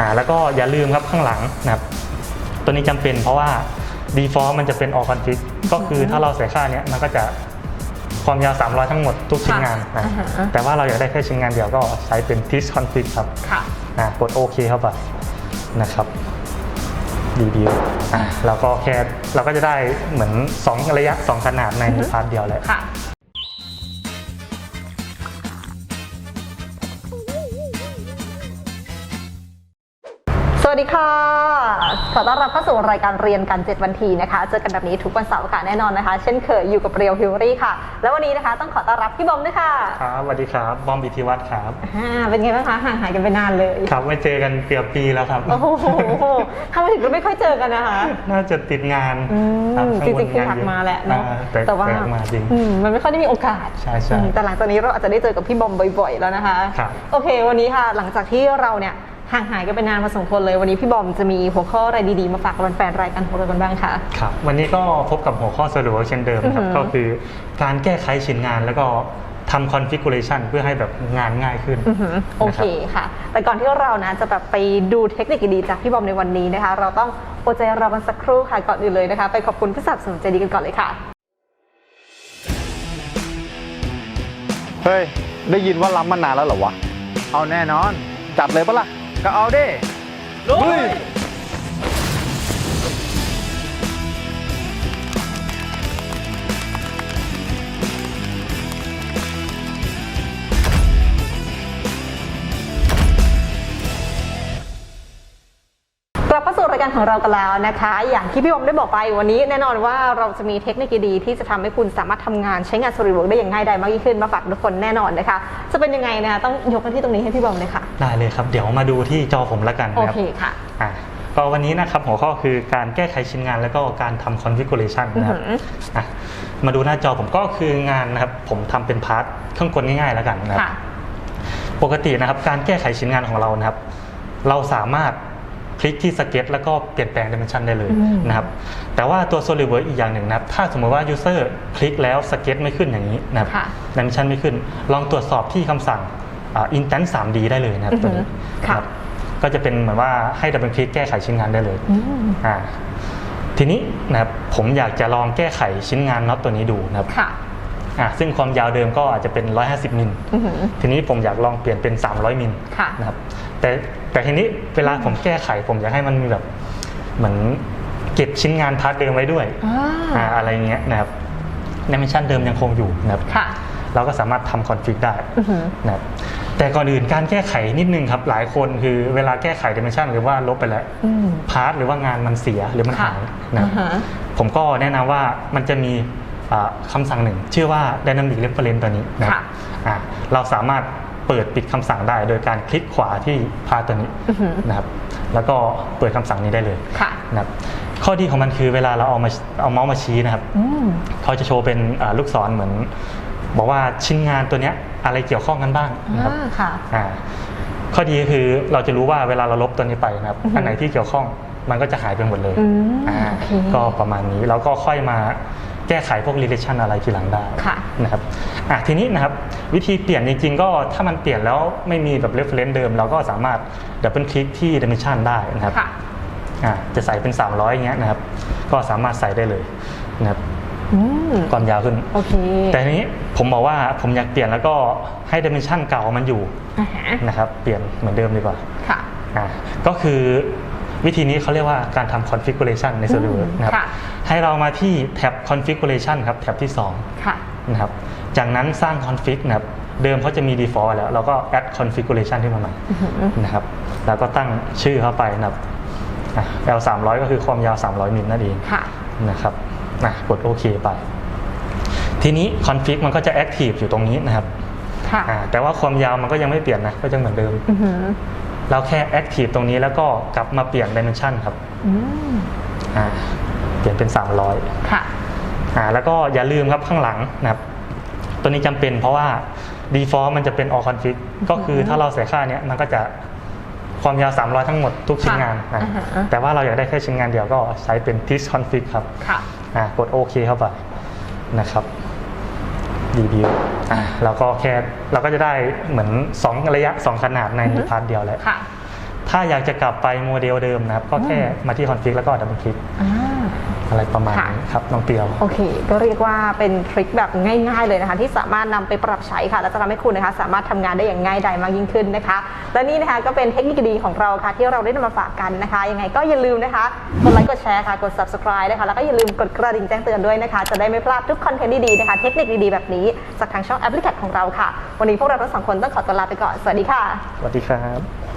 อ่าแล้วก็อย่าลืมครับข้างหลังนะครับ ตัวนี้จำเป็นเพราะว่า default มันจะเป็น all config ก็คือถ้าเราใส่ค่าเนี้ยมันก็จะความยาว 300 ทั้งหมดทุกชิ้นงานนะอ่าฮะแต่ว่าเราอยากได้แค่ชิ้นงานเดียวก็ใช้เป็น this config ครับค่ะอ่ากดโอเคเข้าไปนะครับดีดีอ่าแล้วก็แค่เราก็จะได้เหมือน 2 ระยะ 2 ขนาดในพาร์ทเดียวเลยค่ะ วัสดีค่ะ ขอต้อนรับเข้าสู่รายการเรียนกัน7วันทีนะคะ เจอกันแบบนี้ทุกวันเสาร์ค่ะแน่นอนนะคะ เช่นเคยอยู่กับเรียวฮิวรี่ค่ะ แล้ววันนี้นะคะต้องขอต้อนรับพี่บอมด้วยค่ะ ครับสวัสดีครับบอมบิธิวัฒน์ครับอ่าเป็นไงบ้างคะห่างหายกันไปนานเลย ครับไม่เจอกันเกือบปีแล้วครับ โอ้โหทำไมถึงไม่ค่อยเจอกันนะคะ น่าจะติดงานอืครับมข้จบริงๆคืออยากเะมาแหละเนาะอ่แต่แต่ว่าแต่มาจริงอืมมันไม่ค่อยได้มีโอกาสใช่ใช่อืมแต่หลังจากนี้เราอาจจะได้เจอกับพี่บอมบ่อย ๆ แล้วนะคะครับโอเค วันนี้ค่ะหลังจากที่เราเนี่ย ห่างหายกันไปนานพอสมควรเลย วันนี้พี่บอมจะมีหัวข้ออะไรดีๆ มาฝากแฟนๆรายการของเรากันบ้างคะครับวันนี้ก็พบกับหัวข้อสรุปเช่นเดิมนะครับอือหือก็คือการแก้ไขชิ้นงานแล้วก็ทำ configuration เพื่อให้แบบงานง่ายขึ้นอือหือโอเคนะรับค่ะ แต่ก่อนที่เรานะจะแบบไปดูเทคนิคดีๆจากพี่บอมในวันนี้นะคะ เราต้องอดใจรอกันสักครู่ค่ะก่อนอื่นเลยนะคะ ไปขอบคุณผู้สนับสนุนใจดีกันก่อนเลยค่ะ เฮ้ย ได้ยินว่าล้ำมานานแล้วเหรอวะ เอาแน่นอน จัดเลยปะล่ะ ก็เอาดิเฮ้ยาสู่รายการของเรากันแล้วนะคะ อย่างที่พี่บอมได้บอกไปวันนี้แน่นอนว่าเราจะมีเทคนิคดีๆที่จะทำให้คุณสามารถทำงานใช้งาน SolidWorks ได้อย่างง่ายดายมากยิ่งขึ้นมาฝากทุกคนแน่นอนนะคะ จะเป็นยังไงนะคะต้องยกกันที่ตรงนี้ให้พี่บอมเลยค่ะ ได้เลยครับ เดี๋ยวมาดูที่จอผมละกันโอนะครับเคค่ะอะก็วันนี้นะครับหัวข้อคือการแก้ไขชิ้นงานแล้วก็การทำ configuration นะครับอือหืออะมาดูหน้าจอผมก็คืองานนะครับผมทำเป็นพาร์ทเครื่องกลง่ายๆแล้วกันนะครับค่ะปกตินะครับการแก้ไขชิ้นงานของเรานะครับ เราสามารถ คลิกที่สเก็ตแล้วก็เปลี่ยนแปลงดิเมนชันได้เลยอืมนะครับแต่ว่าตัว SolidWorks อีกอย่างหนึ่งนะครับ ถ้าสมมติว่า User คลิกแล้วสเก็ตไม่ขึ้นอย่างนี้นะครับค่ะดิเมนชันไม่ขึ้น ลองตรวจสอบที่คำสั่งอ่า Instant 3D ได้เลยนะครับตัวนี้อือฮึค่ะรับก็จะเป็นเหมือนว่าให้ดับเบิลคลิกแก้ไขชิ้นงานได้เลยอืมอ่าทีนี้นะครับผมอยากจะลองแก้ไขชิ้นงานน็อตตัวนี้ดูนะครับค่ะอ่าซึ่งความยาวเดิมก็อาจจะเป็น 150 มิลอือหือทีนี้ผมอยากลองเปลี่ยนเป็น 300 มิลค่ะนะครับ แต่แต่ทีนี้เวลาผมแก้ไขผมอยากให้มันมีแบบเหมือนเก็บชิ้นงานพาร์ทเดิมไว้ด้วยอ่าอ่าอะไรเงี้ยนะครับดิเมนชันเดิมยังคงอยู่นะครับค่ะเราก็สามารถทำคอนฟิกได้อือหือนะครับแต่ก่อนอื่นการแก้ไขนิดนึงครับหลายคนคือเวลาแก้ไขดิเมนชันหรือว่าลบไปแล้วอืมพาร์ทหรือว่างานมันเสียหรือมันค่ะหายนะครับอ่าฮะผมก็แนะนำว่ามันจะมีอ่าคำสั่งหนึ่ง ชื่อว่า Dynamic Reference ตัวนี้นะครัค่ะบอ่าเราสามารถ เปิดปิดคำสั่งได้ โดยการคลิกขวาที่พาร์ทตัวนี้อือหือนะครับแล้วก็เปิดคำสั่งนี้ได้เลยค่ะนะครับข้อดีของมันคือเวลาเราเอามาเอาเมาส์มาชี้นะครับอืมเขาจะโชว์เป็นอ่าลูกศรเหมือน บอกว่าชิ้นงานตัวเนี้ยอะไรเกี่ยวข้องกันบ้างนะครับอ่าค่ะอ่าข้อดีคือเราจะรู้ว่าเวลาเราลบตัวนี้ไปนะครับอือฮึอันไหนที่เกี่ยวข้องมันก็จะหายไปหมดเลยอืมอ่าโอเคก็ประมาณนี้แล้วก็ค่อยมา แก้ไขพวก relation อะไรทีหลังได้ค่ะนะครับอะทีนี้นะครับวิธีเปลี่ยนจริงๆ ก็ถ้ามันเปลี่ยนแล้วไม่มีแบบ reference เดิม เราก็สามารถดับเบิลคลิกที่ dimension ได้นะครับค่ะอ่าจะใส่เป็น 300อย่างเงี้ยนะครับ ก็สามารถใส่ได้เลยนะครับอืมความยาวขึ้นโอเคแต่ทีนี้ผมบอกว่าผมอยากเปลี่ยนแล้วก็ให้ dimension เก่ามันอยู่อ่าฮะนะครับ เปลี่ยนเหมือนเดิมดีกว่าค่ะอ่าก็คือ วิธีนี้เขาเรียกว่าการทำ configuration ใน SolidWorks นะครับค่ะให้เรามาที่แท็บ configuration ครับแท็บที่ค่ะ2นะครับจากนั้นสร้าง config นะครับเดิมเขาจะมี default แล้วเราก็ add configuration ขึ้นมาใหม่อือหือนะครับแล้วก็ตั้งชื่อเข้าไปนะครับอะ L 300ก็คือความยาว 300มิลนั่นเองค่ะนะครับอะกดโอเคไป ทีนี้ config มันก็จะ active อยู่ตรงนี้นะครับค่ะอ่าแต่ว่าความยาวมันก็ยังไม่เปลี่ยนนะก็ยังเหมือนเดิมอือหือ เราแค่ active ตรงนี้แล้วก็กลับมาเปลี่ยน dimension ครับอืมอ่าเปลี่ยนเป็น 300ค่ะอ่าแล้วก็อย่าลืมครับข้างหลังนะครับตัวนี้จำเป็นเพราะว่า default มันจะเป็น all config ก็คือถ้าเราใส่ค่าเนี้ยมันก็จะความยาว 300 ทั้งหมดทุกชิ้นงานนะอ่าฮะแต่ว่าเราอยากได้แค่ชิ้นงานเดียวก็ใช้เป็น this config ครับ ค่ะอ่ากดโอเคเข้าไปนะครับ ดีดีอ่าแล้วก็แค่เราก็จะได้เหมือน 2 ระยะ 2 ขนาดในพาร์ทเดียวแล้วค่ะถ้าอยากจะกลับไปโมเดลเดิมนะครับ ก็แค่มาที่คอนฟิกแล้วก็ดับเบิลคลิก อ่าอะไรประมาณค่ะนี้ครับน้องเปียว โอเค ก็เรียกว่าเป็นทริคแบบง่ายๆเลยนะคะที่สามารถนำไปปรับใช้ค่ะและจะทำให้คุณนะคะสามารถทำงานได้อย่างง่ายดายมากยิ่งขึ้นนะคะ และนี่นะคะก็เป็นเทคนิคดีของเราค่ะที่เราได้นำมาฝากกันนะคะ ยังไงก็อย่าลืมนะคะกดไลค์กดแชร์ค่ะกด subscribe นะคะแล้วก็อย่าลืมกดกระดิ่งแจ้งเตือนด้วยนะคะ จะได้ไม่พลาดทุกคอนเทนต์ดีๆนะคะ เทคนิคดีๆแบบนี้จากทางช่องแอปพลิเคชันของเราค่ะ วันนี้พวกเราทั้งสองคนต้องขอตัวลาไปก่อนสวัสดีค่ะสวัสดีครับ